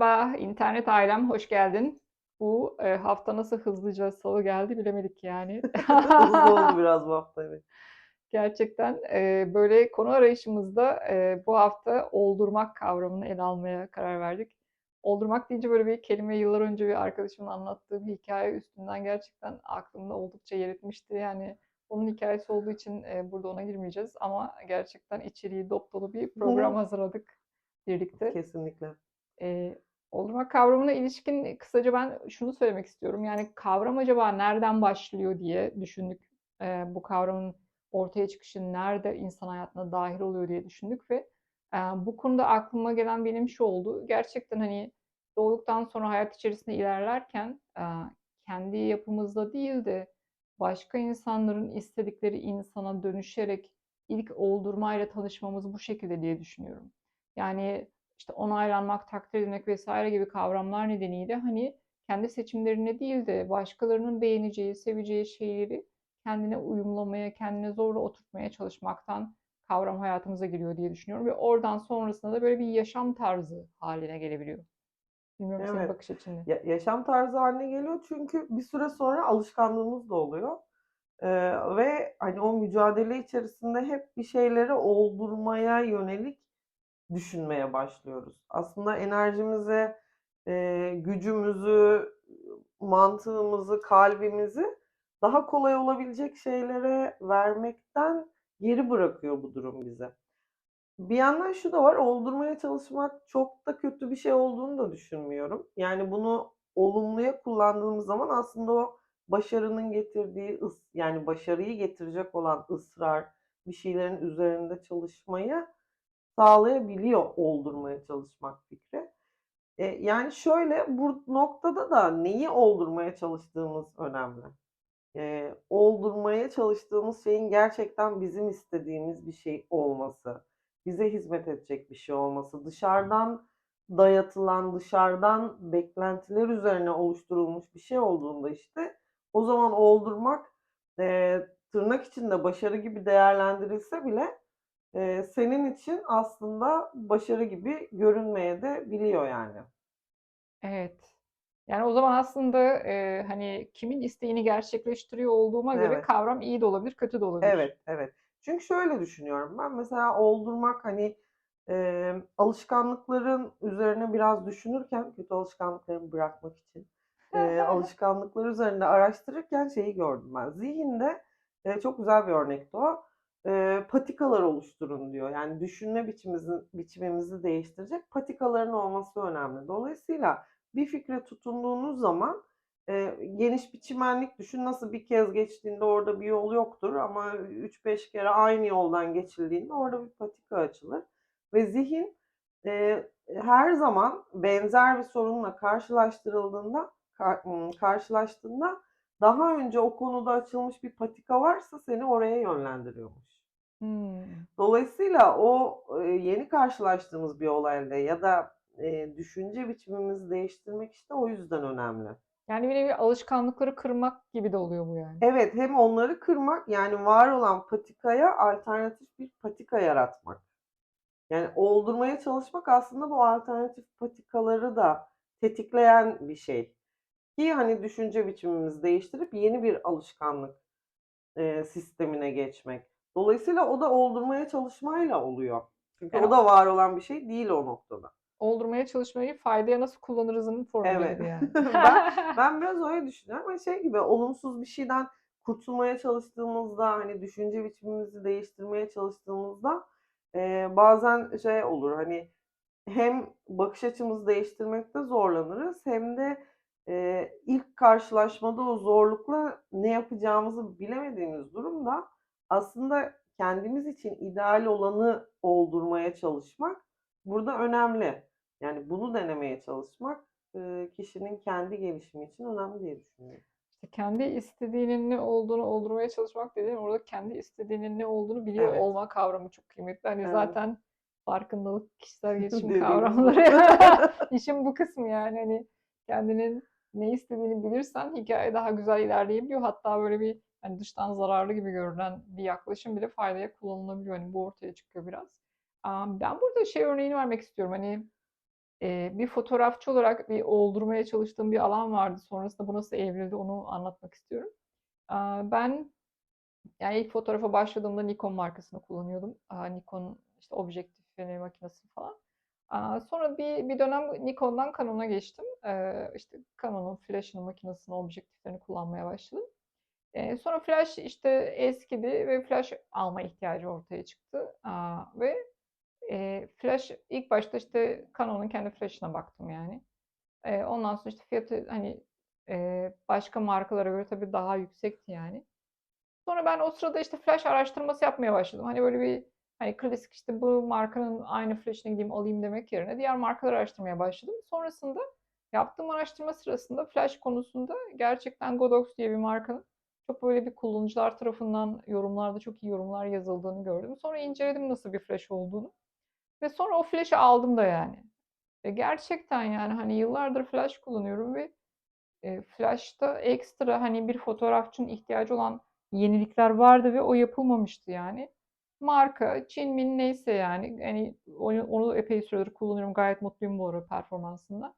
Merhaba internet ailem, hoş geldin. Bu e, hafta nasıl hızlıca salı geldi bilemedik yani. Hızlı oldu biraz bu hafta evet. Gerçekten e, böyle konu arayışımızda e, bu hafta oldurmak kavramını ele almaya karar verdik. Oldurmak deyince böyle bir kelime yıllar önce bir arkadaşımın anlattığı bir hikaye üstünden gerçekten aklımda oldukça yer etmişti. Yani onun hikayesi olduğu için e, burada ona girmeyeceğiz ama gerçekten içeriği dop dolu bir program hazırladık birlikte. Kesinlikle. Eee, oldurmak kavramına ilişkin kısaca ben şunu söylemek istiyorum. Yani kavram acaba nereden başlıyor diye düşündük. Eee, bu kavramın ortaya çıkışı nerede insan hayatına dahil oluyor diye düşündük ve eee, bu konuda aklıma gelen benim şu oldu. Gerçekten hani doğduktan sonra hayat içerisinde ilerlerken eee, kendi yapımızda değil de başka insanların istedikleri insana dönüşerek ilk oldurmayla tanışmamız bu şekilde diye düşünüyorum. Yani işte onaylanmak, takdir edilmek vesaire gibi kavramlar nedeniyle hani kendi seçimlerine değil de başkalarının beğeneceği, seveceği şeyleri kendine uyumlamaya, kendine zorla oturtmaya çalışmaktan kavram hayatımıza giriyor diye düşünüyorum ve oradan sonrasında da böyle bir yaşam tarzı haline gelebiliyor. Bilmiyorum senin Evet. bakış açın ne? Ya, yaşam tarzı haline geliyor çünkü bir süre sonra alışkanlığımız da oluyor. Ee, ve hani o mücadele içerisinde hep bir şeyleri oldurmaya yönelik düşünmeye başlıyoruz. Aslında enerjimizi, e, gücümüzü, mantığımızı, kalbimizi daha kolay olabilecek şeylere vermekten geri bırakıyor bu durum bize. Bir yandan şu da var, oldurmaya çalışmak çok da kötü bir şey olduğunu da düşünmüyorum. Yani bunu olumluya kullandığımız zaman aslında o başarının getirdiği yani başarıyı getirecek olan ısrar, bir şeylerin üzerinde çalışmayı sağlayabiliyor oldurmaya çalışmak fikri. E, yani şöyle bu noktada da neyi oldurmaya çalıştığımız önemli. E, oldurmaya çalıştığımız şeyin gerçekten bizim istediğimiz bir şey olması, bize hizmet edecek bir şey olması, dışarıdan dayatılan, dışarıdan beklentiler üzerine oluşturulmuş bir şey olduğunda işte o zaman oldurmak e, tırnak içinde başarı gibi değerlendirilse bile e, senin için aslında başarı gibi görünmeye de biliyor yani. Evet. Yani o zaman aslında e, hani kimin isteğini gerçekleştiriyor olduğuma göre Evet. kavram iyi de olabilir, kötü de olabilir. Evet, evet. Çünkü şöyle düşünüyorum ben mesela oldurmak hani e, alışkanlıkların üzerine biraz düşünürken kötü alışkanlıklarımı bırakmak için e, alışkanlıklar üzerinde araştırırken şeyi gördüm ben. Zihinde e, çok güzel bir örnekti o. E, patikalar oluşturun diyor. Yani düşünme biçimimizi, biçimimizi değiştirecek patikaların olması önemli. Dolayısıyla bir fikre tutunduğunuz zaman e, geniş bir çimenlik düşün. Nasıl bir kez geçtiğinde orada bir yol yoktur ama 3-5 kere aynı yoldan geçildiğinde orada bir patika açılır. Ve zihin e, her zaman benzer bir sorunla karşılaştırıldığında kar- karşılaştığında daha önce o konuda açılmış bir patika varsa seni oraya yönlendiriyormuş. Hmm. Dolayısıyla o e, yeni karşılaştığımız bir olayla ya da e, düşünce biçimimizi değiştirmek işte o yüzden önemli. Yani bir nevi alışkanlıkları kırmak gibi de oluyor bu yani. Evet, hem onları kırmak yani var olan patikaya alternatif bir patika yaratmak. Yani oldurmaya çalışmak aslında bu alternatif patikaları da tetikleyen bir şey. Ki hani düşünce biçimimizi değiştirip yeni bir alışkanlık e, sistemine geçmek. Dolayısıyla o da oldurmaya çalışmayla oluyor. Çünkü Yani o da var olan bir şey değil o noktada. oldurmaya çalışmayı faydaya nasıl kullanırızın formülleri Evet. yani. Ben ben biraz öyle düşünüyorum ama şey gibi olumsuz bir şeyden kurtulmaya çalıştığımızda hani düşünce biçimimizi değiştirmeye çalıştığımızda e, bazen şey olur hani hem bakış açımızı değiştirmekte zorlanırız hem de e, ilk karşılaşmada o zorlukla ne yapacağımızı bilemediğimiz durumda aslında kendimiz için ideal olanı oldurmaya çalışmak burada önemli. Yani bunu denemeye çalışmak e, kişinin kendi gelişimi için önemli diye düşünüyorum. İşte kendi istediğinin ne olduğunu oldurmaya çalışmak dediğin orada kendi istediğinin ne olduğunu biliyor Evet. olma kavramı çok kıymetli. Hani Evet. zaten farkındalık, kişisel gelişim kavramları işin bu kısmı yani hani kendinin ne istediğini bilirsen hikaye daha güzel ilerleyebiliyor. Hatta böyle bir hani dıştan zararlı gibi görünen bir yaklaşım bile faydaya kullanılabiliyor. Hani bu ortaya çıkıyor biraz. Ben burada şey örneğini vermek istiyorum. Hani bir fotoğrafçı olarak bir oldurmaya çalıştığım bir alan vardı. Sonrasında bu nasıl evrildi onu anlatmak istiyorum. Ben, yani, ilk fotoğrafa başladığımda Nikon markasını kullanıyordum. Nikon, işte, objektifleri, makinesi falan. Sonra bir bir dönem Nikon'dan Canon'a geçtim. İşte, Canon'un flash'ını, makinesini, objektiflerini kullanmaya başladım. Sonra flash, işte, eskidi ve flash alma ihtiyacı ortaya çıktı. Ve, flash ilk başta, işte, Canon'un kendi flash'ına baktım yani. Ondan sonra, işte, fiyatı, hani, başka markalara göre tabii daha yüksekti yani. Sonra ben o sırada, işte, flash araştırması yapmaya başladım. Hani, böyle bir, hani, klasik, işte, bu markanın aynı flash'ını gideyim alayım demek yerine diğer markaları araştırmaya başladım. Sonrasında yaptığım araştırma sırasında flash konusunda gerçekten Godox diye bir markanın çok böyle bir kullanıcılar tarafından yorumlarda çok iyi yorumlar yazıldığını gördüm. Sonra inceledim nasıl bir flash olduğunu ve sonra o flash'ı aldım da yani. Ve gerçekten, yani, hani, yıllardır flash kullanıyorum ve, eee, flash'ta ekstra, hani, bir fotoğrafçının ihtiyacı olan yenilikler vardı ve o yapılmamıştı yani. Marka, Çin min neyse yani, hani, onu onu epey süredir kullanıyorum. Gayet mutluyum bu arada performansından.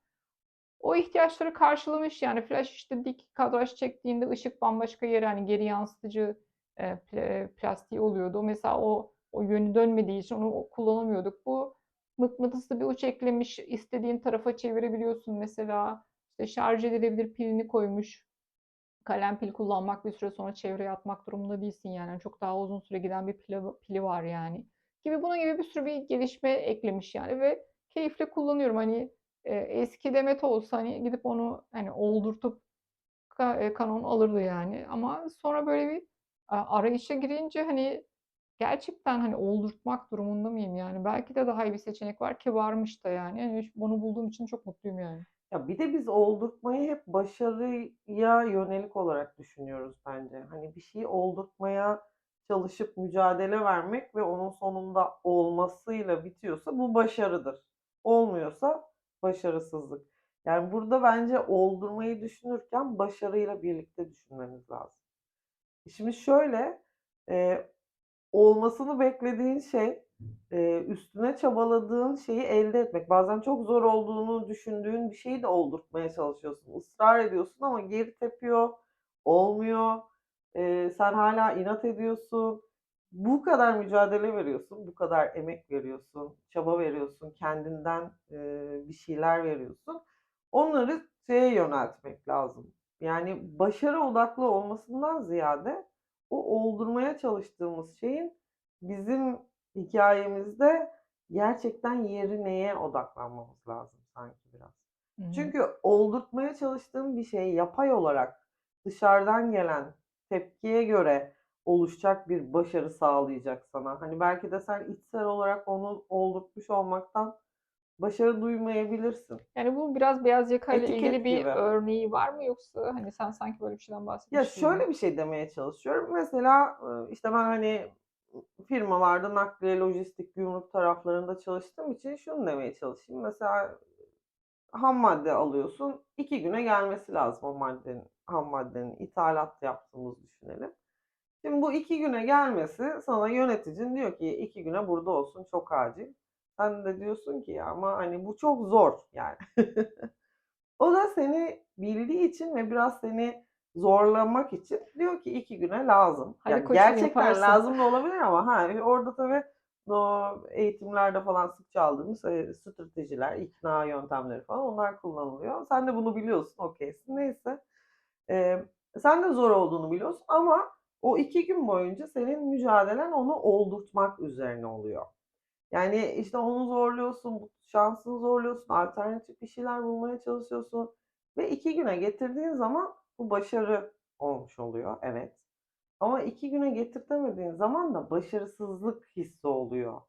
O ihtiyaçları karşılamış yani. Flash, işte, dik kadraj çektiğinde ışık bambaşka yere, hani, geri yansıtıcı, eee, pla plastiği oluyordu. Mesela o o yönü dönmediği için onu kullanamıyorduk. Bu mıknatıslı bir uç eklemiş, istediğin tarafa çevirebiliyorsun mesela. İşte, şarj edilebilir pilini koymuş. Kalem pil kullanmak bir süre sonra çevreye atmak durumunda değilsin yani. Çok daha uzun süre giden bir pili pili var yani. Gibi bunun gibi bir sürü bir gelişme eklemiş yani ve keyifle kullanıyorum. Hani, eee, eski Demet olsa, hani, gidip onu, hani, oldurtup Canon alırdı yani ama sonra böyle bir, arayışa girince, hani, gerçekten, hani, oldurtmak durumunda mıyım yani? Belki de daha iyi bir seçenek var ki varmış da yani. Hani, bunu bulduğum için çok mutluyum yani. Ya, bir de biz oldurtmayı hep başarıya yönelik olarak düşünüyoruz bence. Hani, bir şeyi oldurtmaya çalışıp mücadele vermek ve onun sonunda olmasıyla bitiyorsa bu başarıdır. Olmuyorsa başarısızlık. Yani, burada bence oldurmayı düşünürken başarıyla birlikte düşünmemiz lazım. Şimdi şöyle, eee, olmasını beklediğin şey, eee, üstüne çabaladığın şeyi elde etmek. Bazen çok zor olduğunu düşündüğün bir şeyi de oldurtmaya çalışıyorsun. Israr ediyorsun ama geri tepiyor, olmuyor. Eee, sen hâlâ inat ediyorsun. Bu kadar mücadele veriyorsun, bu kadar emek veriyorsun, çaba veriyorsun, kendinden, eee, bir şeyler veriyorsun. Onları şeye yöneltmek lazım. Yani, başarı odaklı olmasından ziyade o oldurmaya çalıştığımız şeyin bizim hikâyemizde gerçekten yeri neye odaklanmamız lazım sanki biraz. Hı hı. Çünkü oldurtmaya çalıştığın bir şey yapay olarak dışarıdan gelen tepkiye göre oluşacak bir başarı sağlayacak sana. Hani, belki de sen içsel olarak onu oldurtmuş olmaktan başarı duymayabilirsin. Yani, bu biraz beyaz yakayla ilgili Etiket bir gibi. örneği var mı yoksa, hani, sen sanki böyle bir şeyden Ya, bahsetmiş giydin? şöyle bir şey demeye çalışıyorum. Mesela, işte, ben, hani, firmalarda nakliye, lojistik, gümrük taraflarında çalıştığım için şunu demeye çalışayım. Mesela ham madde alıyorsun, 2 güne gelmesi lazım o maddenin, ham maddenin. İthalat yaptığımızı düşünelim. Şimdi bu 2 güne gelmesi sana yöneticin diyor ki 2 güne burada olsun, çok acil. Sen de diyorsun ki ya ama, hani, bu çok zor yani. O da seni bildiği için ve biraz seni zorlamak için diyor ki 2 güne lazım. Hadi Yani, gerçekten yaparsın. lazım da olabilir ama ha, orada tabii o eğitimlerde falan sıkça aldığımız, eee, stratejiler, ikna yöntemleri falan onlar kullanılıyor. Sen de bunu biliyorsun, okay'sin. Neyse. Eee, sen de zor olduğunu biliyorsun ama o 2 gün boyunca senin mücadelen onu oldurtmak üzerine oluyor. Yani, işte, onu zorluyorsun, şansını zorluyorsun, alternatif bir şeyler bulmaya çalışıyorsun ve 2 güne getirdiğin zaman bu başarı olmuş oluyor, evet. Ama 2 güne getirtemediğin zaman da başarısızlık hissi oluyor.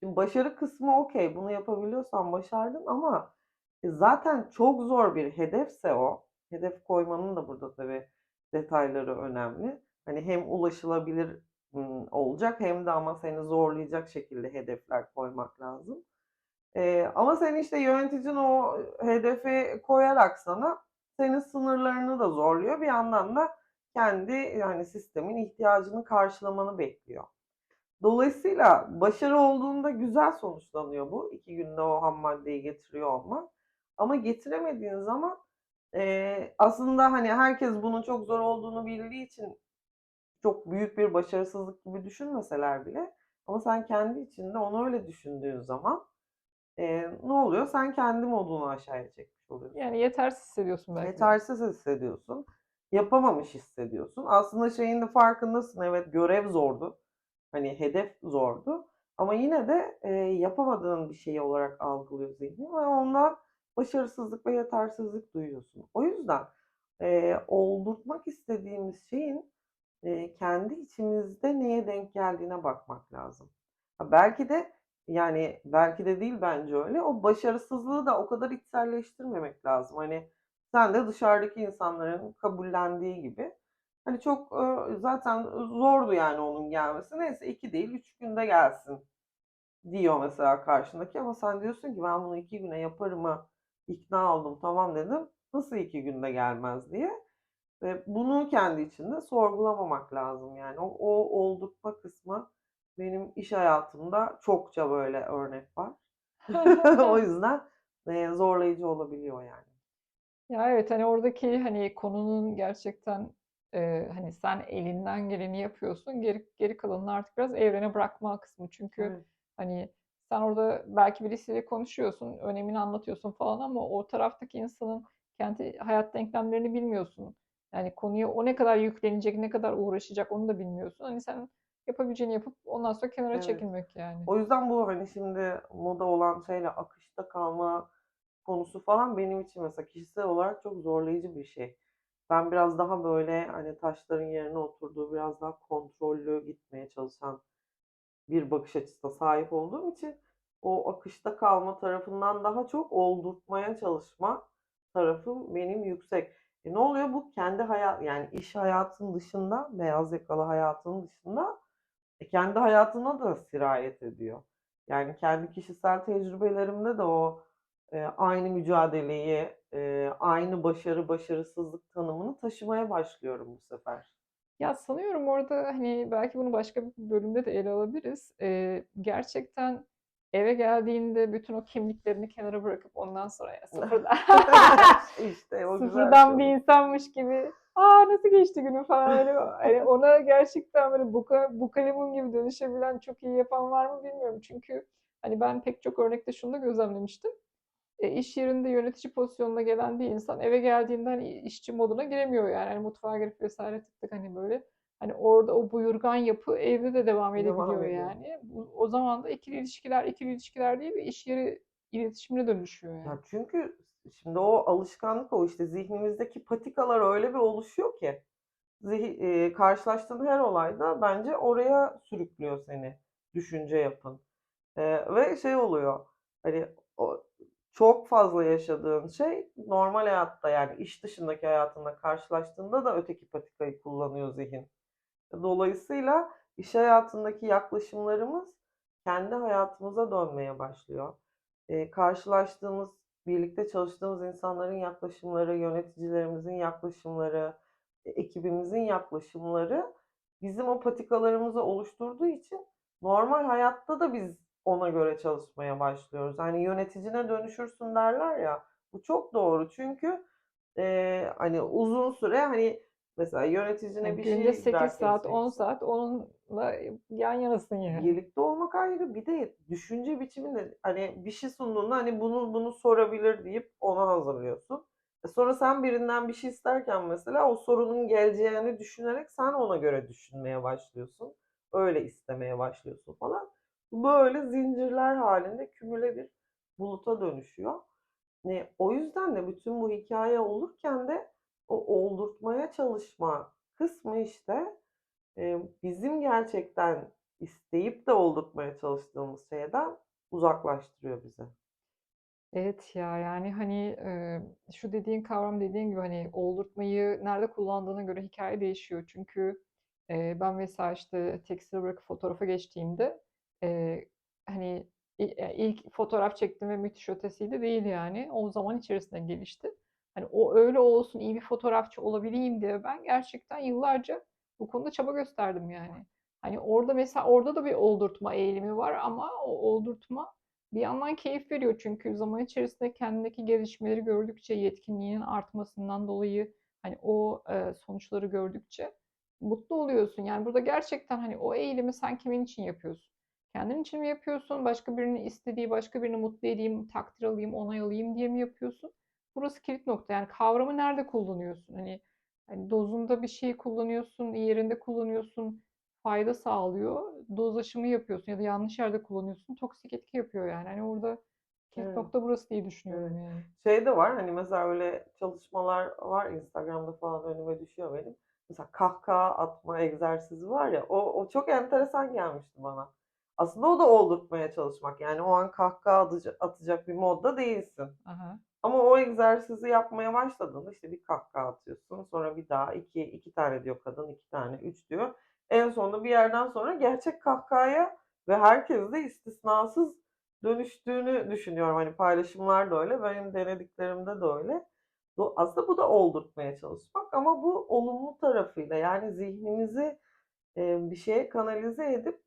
Şimdi başarı kısmı okay, bunu yapabiliyorsan başardın ama, e, zaten çok zor bir hedefse o, hedef koymanın da burada tabii detayları önemli. Hani, hem ulaşılabilir, olacak hem de ama seni zorlayacak şekilde hedefler koymak lazım. Eee, ama senin, işte, yöneticin o hedefi koyarak sana senin sınırlarını da zorluyor. Bir yandan da kendi, yani, sistemin ihtiyacını karşılamanı bekliyor. Dolayısıyla başarı olduğunda güzel sonuçlanıyor bu. 2 günde o ham maddeyi getiriyor olman. Ama getiremediğin zaman, eee, aslında, hani, herkes bunun çok zor olduğunu bildiği için çok büyük bir başarısızlık gibi düşünmeseler bile ama sen kendi içinde onu öyle düşündüğün zaman, eee, ne oluyor? Sen kendi modunu aşağıya çekmiş oluyorsun. Yani yetersiz hissediyorsun belki. Yetersiz hissediyorsun. Yapamamış hissediyorsun. Aslında şeyin de farkındasın. Evet, görev zordu. Hani hedef zordu. Ama yine de, eee, yapamadığın bir şey olarak algılıyor zihnin ve ondan başarısızlık ve yetersizlik duyuyorsun. O yüzden, eee, oldurtmak istediğimiz şeyin, eee, kendi içimizde neye denk geldiğine bakmak lazım. Ha, belki de, yani, belki de değil bence öyle, o başarısızlığı da o kadar içselleştirmemek lazım. Hani, sen de dışarıdaki insanların kabullendiği gibi, hani, çok, zaten zordu yani onun gelmesi. Neyse 2 değil 3 günde gelsin diyor mesela karşındaki ama sen diyorsun ki ben bunu 2 güne yaparıma ikna oldum, tamam dedim. Nasıl 2 günde gelmez diye. Ve bunu kendi içinde sorgulamamak lazım yani. O o oldurtma kısmı benim iş hayatımda çokça böyle örnek var. O yüzden, zorlayıcı olabiliyor yani. Ya, evet, hani, oradaki, hani, konunun gerçekten, eee, hani, sen elinden geleni yapıyorsun. Geri geri kalanını artık biraz evrene bırakma kısmı. Çünkü, Evet. hani, sen orada belki birisiyle konuşuyorsun, önemini anlatıyorsun falan ama o taraftaki insanın kendi hayat denklemlerini bilmiyorsun. Yani, konuya o ne kadar yüklenecek, ne kadar uğraşacak onu da bilmiyorsun. Hani, sen yapabileceğini yapıp ondan sonra kenara Evet. çekilmek yani. O yüzden bu, hani, şimdi moda olan şeyle akışta kalma konusu falan benim için mesela kişisel olarak çok zorlayıcı bir şey. Ben biraz daha böyle, hani, taşların yerine oturduğu, biraz daha kontrollü gitmeye çalışan bir bakış açısına sahip olduğum için o akışta kalma tarafından daha çok oldurtmaya çalışma tarafım benim yüksek. E, ne oluyor? Bu kendi hayat yani iş hayatının dışında, beyaz yakalı hayatının dışında, e, kendi hayatına da sirayet ediyor. Yani kendi kişisel tecrübelerimde de o, eee, aynı mücadeleyi, eee, aynı başarı, başarısızlık tanımını taşımaya başlıyorum bu sefer. Ya, sanıyorum orada, hani, belki bunu başka bir bölümde de ele alabiliriz. Eee, gerçekten eve geldiğinde bütün o kimliklerini kenara bırakıp ondan sonra ya sıfırdan İşte o sıfırdan bir insanmış gibi, "A, nasıl geçti günün?" falan öyle, hani, ona gerçekten böyle buka bukalemun gibi dönüşebilen, çok iyi yapan var mı bilmiyorum. Çünkü, hani, ben pek çok örnekte şunu da gözlemlemiştim. Eee, iş yerinde yönetici pozisyonuna gelen bir insan eve geldiğinde, hani, işçi moduna giremiyor yani. Hani, mutfağa girip vs. tık tık, hani, böyle, hani, orada o buyurgan yapı evde de devam Devam edebiliyor ediyor. yani. Bu o zaman da ikili ilişkiler, ikili ilişkiler değil de iş yeri iletişimine dönüşüyor yani. Ya, çünkü şimdi o alışkanlık o, işte, zihnimizdeki patikalar öyle bir oluşuyor ki zihi eee, karşılaştığın her olayda bence oraya sürüklüyor seni düşünce yapın. Eee, ve şey oluyor, hani, o çok fazla yaşadığın şey normal hayatta, yani iş dışındaki hayatında karşılaştığında da öteki patikayı kullanıyor zihin. Dolayısıyla iş hayatındaki yaklaşımlarımız kendi hayatımıza dönmeye başlıyor. Eee, karşılaştığımız, birlikte çalıştığımız insanların yaklaşımları, yöneticilerimizin yaklaşımları, e ekibimizin yaklaşımları bizim o patikalarımızı oluşturduğu için normal hayatta da biz ona göre çalışmaya başlıyoruz. Hani, "Yöneticine dönüşürsün." derler ya, bu çok doğru. Çünkü, eee, hani, uzun süre, hani, mesela yöneticine Yani bir günde şey 8 idrak saat, 10 edeceksin. saat onunla yan yanasın yani. Birlikte olmak ayrı, bir de düşünce biçimin de, hani, bir şey sunduğunda, hani, "Bunu, bunu sorabilir." deyip ona hazırlıyorsun. E, sonra sen birinden bir şey isterken mesela o sorunun geleceğini düşünerek sen ona göre düşünmeye başlıyorsun. Öyle istemeye başlıyorsun falan. Böyle zincirler hâlinde kümüle bir buluta dönüşüyor. Eee, o yüzden de bütün bu hikâye olurken de o oldurtmaya çalışma kısmı, işte, eee, bizim gerçekten isteyip de oldurtmaya çalıştığımız şeyden uzaklaştırıyor bizi. Evet ya, yani, hani, eee, şu dediğin kavram dediğin gibi, hani, oldurtmayı nerede kullandığına göre hikâye değişiyor. Çünkü, eee, ben mesela, işte, tekstili bırakıp fotoğrafa geçtiğimde, hani, i eee, ilk fotoğraf çektim ve müthiş ötesiydi değil yani. O zaman içerisinde gelişti. Hani, o öyle olsun, iyi bir fotoğrafçı olabileyim diye ben gerçekten yıllarca bu konuda çaba gösterdim yani. Hani orada mesela orada da bir oldurtma eğilimi var ama o oldurtma bir yandan keyif veriyor çünkü zaman içerisinde kendindeki gelişmeleri gördükçe, yetkinliğinin artmasından dolayı hani o e, sonuçları gördükçe mutlu oluyorsun. Yani burada gerçekten hani o eğilimi sen kimin için yapıyorsun? Kendin için mi yapıyorsun? Başka birinin istediği, başka birini mutlu edeyim, takdir alayım, onay alayım diye mi yapıyorsun? Burası kilit nokta. Yani kavramı nerede kullanıyorsun? Hani, hani dozunda bir şey kullanıyorsun, yerinde kullanıyorsun, fayda sağlıyor. Doz aşımı yapıyorsun ya da yanlış yerde kullanıyorsun, toksik etki yapıyor yani. Hani orada kilit Evet. nokta burası diye düşünüyorum Evet. yani. Şey de var hani mesela öyle çalışmalar var Instagram'da falan önüme düşüyor benim. Mesela kahkaha atma egzersizi var ya o, o çok enteresan gelmişti bana. Aslında o da oldurtmaya çalışmak. Yani o an kahkaha atacak bir modda değilsin. Aha. Ama o egzersizi yapmaya başladığında işte bir kahkaha atıyorsun. Sonra bir daha iki, iki tane diyor kadın, iki tane, üç diyor. En sonunda bir yerden sonra gerçek kahkahaya ve herkes de istisnasız dönüştüğünü düşünüyorum. Hani paylaşımlar da öyle, benim denediklerimde de öyle. Aslında bu da oldurtmaya çalışmak ama bu olumlu tarafıyla yani zihnimizi bir şeye kanalize edip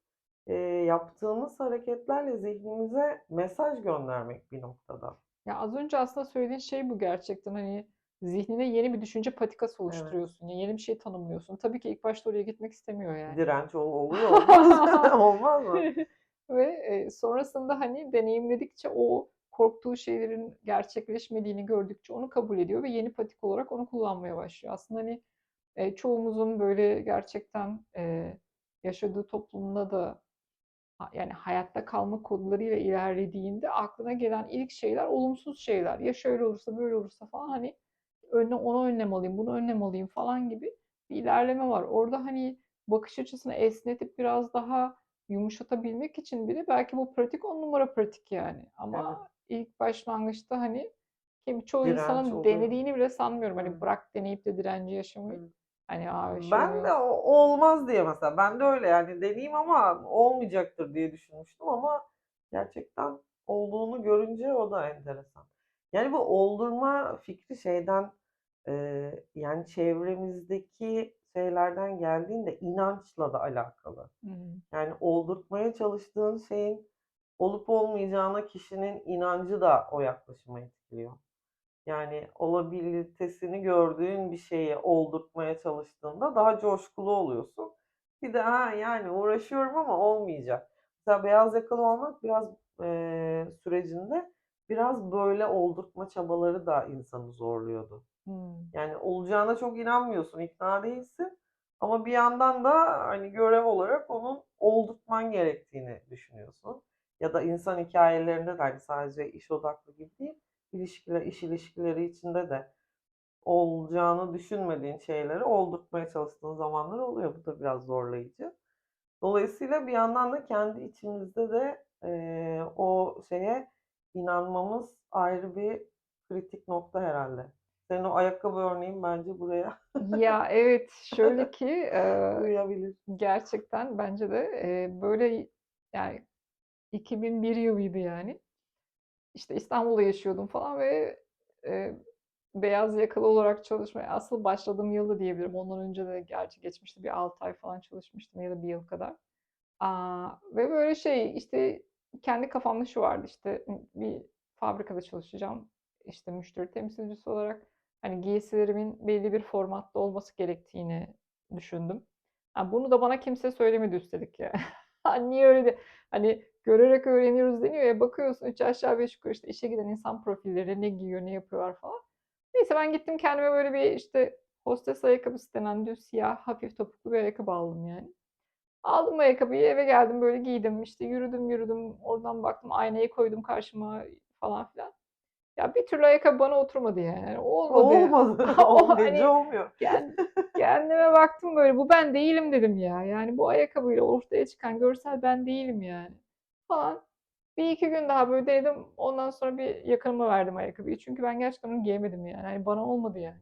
yaptığımız hareketlerle zihnimize mesaj göndermek bir noktada. Ya az önce aslında söylediğin şey bu gerçekten hani zihnine yeni bir düşünce patikası Evet. oluşturuyorsun. Yani yeni bir şey tanımlıyorsun. Tabii ki ilk başta oraya gitmek istemiyor yani. Direnç ol- oluyor olmaz. Olmaz mı? Ve e, sonrasında hani deneyimledikçe o korktuğu şeylerin gerçekleşmediğini gördükçe onu kabul ediyor ve yeni patik olarak onu kullanmaya başlıyor. Aslında hani e, çoğumuzun böyle gerçekten e, yaşadığı toplumda da yani hayatta kalma kodlarıyla ilerlediğinde aklına gelen ilk şeyler olumsuz şeyler. Ya şöyle olursa böyle olursa falan hani önüne onu önlem alayım, bunu önlem alayım falan gibi bir ilerleme var. Orada hani bakış açısını esnetip biraz daha yumuşatabilmek için bile belki bu pratik on numara pratik yani. Ama ilk başlangıçta hani kim çoğu Direnç insanın oluyor. denediğini bile sanmıyorum. Hani Evet. bırak deneyip de direnci yaşamayı. Evet. Hani aa şey Ben de o olmaz diye mesela. Ben de öyle yani deneyeyim ama olmayacaktır diye düşünmüştüm ama gerçekten olduğunu görünce o da enteresan. Yani bu oldurma fikri şeyden e, yani çevremizdeki şeylerden geldiğinde inançla da alakalı. Hı hı. Yani oldurtmaya çalıştığın şeyin olup olmayacağına kişinin inancı da o yaklaşıma etkiliyor. Yani olabilitesini gördüğün bir şeyi oldurtmaya çalıştığında daha coşkulu oluyorsun. Bir de ha yani uğraşıyorum ama olmayacak. Mesela beyaz yakalı olmak biraz eee, sürecinde biraz böyle oldurtma çabaları da insanı zorluyordu. Hmm. Yani olacağına çok inanmıyorsun, ikna değilsin. Ama bir yandan da hani görev olarak onun oldurtman gerektiğini düşünüyorsun. Ya da insan hikayelerinde de hani sadece iş odaklı gibi değil, ilişkiler, iş ilişkileri içinde de olacağını düşünmediğin şeyleri oldurtmaya çalıştığın zamanlar oluyor. Bu da biraz zorlayıcı. Dolayısıyla bir yandan da kendi içimizde de eee, o şeye inanmamız ayrı bir kritik nokta herhalde. Senin o ayakkabı örneğin bence buraya Ya evet şöyle ki e, uyabilir. gerçekten bence de e, böyle yani 2001 yılıydı yani. İşte İstanbul'da yaşıyordum falan ve e, beyaz yakalı olarak çalışmaya asıl başladığım yılda diyebilirim. Ondan önce de gerçi geçmişti bir 6 ay falan çalışmıştım ya da bir yıl kadar. Aa, ve böyle şey işte kendi kafamda şu vardı işte bir fabrikada çalışacağım işte müşteri temsilcisi olarak hani giysilerimin belli bir formatta olması gerektiğini düşündüm. Ha, bunu da bana kimse söylemedi üstelik ya. Niye öyle de hani görerek öğreniyoruz deniyor ya bakıyorsun üç aşağı beş yukarı işte işe giden insan profilleri ne giyiyor ne yapıyorlar falan. Neyse ben gittim kendime böyle bir işte hostes ayakkabısı denen düz siyah hafif topuklu bir ayakkabı aldım yani. Aldım ayakkabıyı eve geldim böyle giydim işte yürüdüm yürüdüm oradan baktım aynayı koydum karşıma falan filan. Ya bir türlü ayakkabı bana oturmadı yani. Olmadı. Olmadı. O hani olmuyor. kend- kendime baktım böyle bu ben değilim dedim ya. Yani bu ayakkabıyla ortaya çıkan görsel ben değilim yani. Falan. Bir iki gün daha böyle denedim. Ondan sonra bir yakınıma verdim ayakkabıyı. Çünkü ben gerçekten onu giyemedim yani. Hani bana olmadı yani.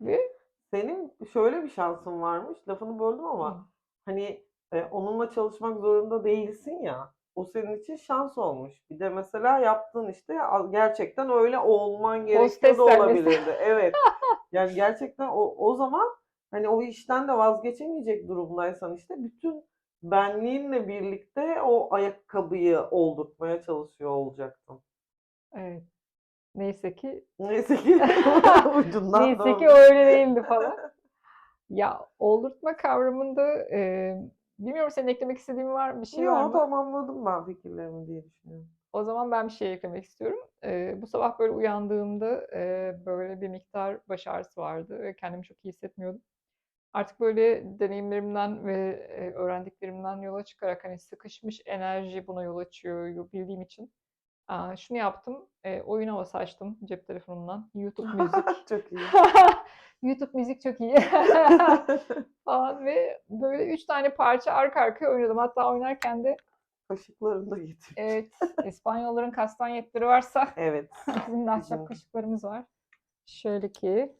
Ve Senin şöyle bir şansın varmış. Lafını böldüm Hı. ama hani e, onunla çalışmak zorunda değilsin ya. O senin için şans olmuş. Bir de mesela yaptığın işte gerçekten öyle olman gerekiyor da olabilirdi. Evet. Yani gerçekten o, o zaman hani o işten de vazgeçemeyecek durumdaysan işte bütün benliğinle birlikte o ayakkabıyı oldurtmaya çalışıyor olacaktım. Evet. Neyse ki Neyse ki ucundan neyse ki döndüm. öyle değildi falan. Ya oldurtma kavramında e, bilmiyorum senin eklemek istediğin var bir şey var Yo mı? tamamladım ben fikirlerimi diye düşünüyorum. O zaman ben bir şey eklemek istiyorum. E, bu sabah böyle uyandığımda e, böyle bir miktar baş ağrısı vardı ve kendimi çok iyi hissetmiyordum. Artık böyle deneyimlerimden ve e, öğrendiklerimden yola çıkarak hani sıkışmış enerji buna yol açıyor bildiğim için. Aa, şunu yaptım. E, oyun havası açtım cep telefonumdan. YouTube müzik. Çok iyi. YouTube müzik çok iyi. falan ve böyle üç tane parça arka arkaya oynadım. Hatta oynarken de Kaşıklarını da getir. evet İspanyolların kastanyetleri varsa Evet. bizim de ahşap kaşıklarımız var. Şöyle ki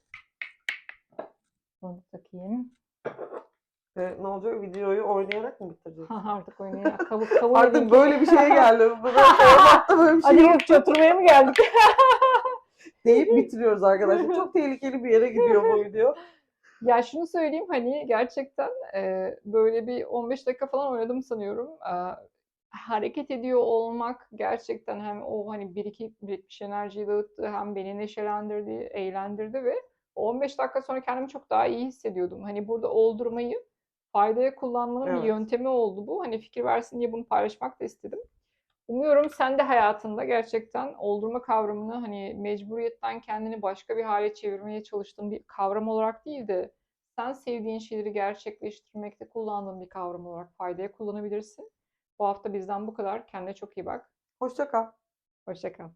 bunu takayım. E, ne olacak? Videoyu oynayarak mı bitireceğiz? Artık oynayayım. Kabul, kabul Artık böyle bir şeye geldi. Formatta böyle bir şey Hadi yok Gökçe oturmaya mı geldik? deyip bitiriyoruz arkadaşlar. Çok tehlikeli bir yere gidiyor bu video. Ya şunu söyleyeyim hani gerçekten e, böyle bir 15 dakika falan oynadım sanıyorum. E, hareket ediyor olmak gerçekten hem o hani birikip birikmiş enerjiyi dağıttı hem beni neşelendirdi, eğlendirdi ve 15 dakika sonra kendimi çok daha iyi hissediyordum. Hani burada oldurmayı faydaya kullanmanın bir Evet. yöntemi oldu bu. Hani fikir versin diye bunu paylaşmak da istedim. Umuyorum sen de hayatında gerçekten oldurma kavramını hani mecburiyetten kendini başka bir hale çevirmeye çalıştığın bir kavram olarak değil de sen sevdiğin şeyleri gerçekleştirmekte kullandığın bir kavram olarak faydaya kullanabilirsin. Bu hafta bizden bu kadar. Kendine çok iyi bak. Hoşça kal. Hoşça kal.